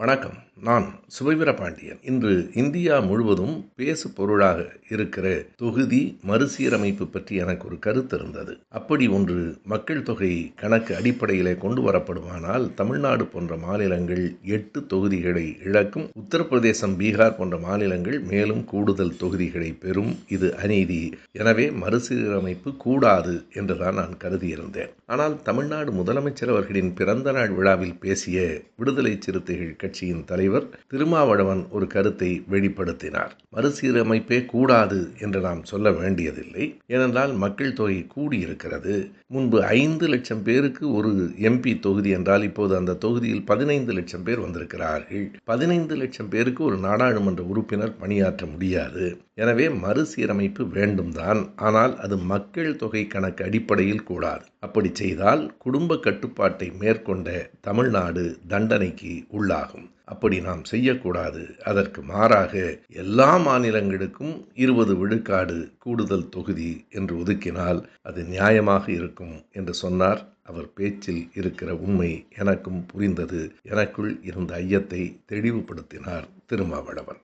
வணக்கம். நான் சுபவீர பாண்டியன். இன்று இந்தியா முழுவதும் பேசு பொருளாக இருக்கிற தொகுதி மறுசீரமைப்பு பற்றி எனக்கு ஒரு கருத்து இருந்தது. அப்படி ஒன்று மக்கள் தொகை கணக்கு அடிப்படையிலே கொண்டு வரப்படுமானால் தமிழ்நாடு போன்ற மாநிலங்கள் எட்டு தொகுதிகளை இழக்கும் உத்தரப்பிரதேசம் பீகார் போன்ற மாநிலங்கள் மேலும் கூடுதல் தொகுதிகளை பெறும். இது அநீதி. எனவே மறுசீரமைப்பு கூடாது என்றுதான் நான் கருதியிருந்தேன். ஆனால் தமிழ்நாடு முதலமைச்சர் அவர்களின் பிறந்த நாள் விழாவில் பேசிய விடுதலை சிறுத்தைகள் கட்சியின் தலைவர் திருமாவளவன் ஒரு கருத்தை வெளிப்படுத்தினார். மறுசீரமைப்பே கூடாது என்று நாம் சொல்ல வேண்டியதில்லை. ஏனென்றால் மக்கள் தொகை கூடியிருக்கிறது. முன்பு ஐந்து லட்சம் பேருக்கு ஒரு எம்பி தொகுதி என்றால் இப்போது அந்த தொகுதியில் பதினைந்து லட்சம் பேர் வந்திருக்கிறார்கள். பதினைந்து லட்சம் பேருக்கு ஒரு நாடாளுமன்ற உறுப்பினர் பணியாற்ற முடியாது. எனவே மறுசீரமைப்பு வேண்டும்தான். ஆனால் அது மக்கள் தொகை கணக்கு அடிப்படையில் கூடாது. அப்படி செய்தால் குடும்ப கட்டுப்பாட்டை மேற்கொண்ட தமிழ்நாடு தண்டனைக்கு உள்ளாகும். அப்படி நாம் செய்யக்கூடாது. அதற்கு மாறாக எல்லா மாநிலங்களுக்கும் இருபது விழுக்காடு கூடுதல் தொகுதி என்று ஒதுக்கினால் அது நியாயமாக இருக்கும் என்று சொன்னார். அவர் பேச்சில் இருக்கிற உண்மை எனக்கும் புரிந்தது. எனக்குள் இருந்த ஐயத்தை தெளிவுபடுத்தினார் திருமாவளவன்.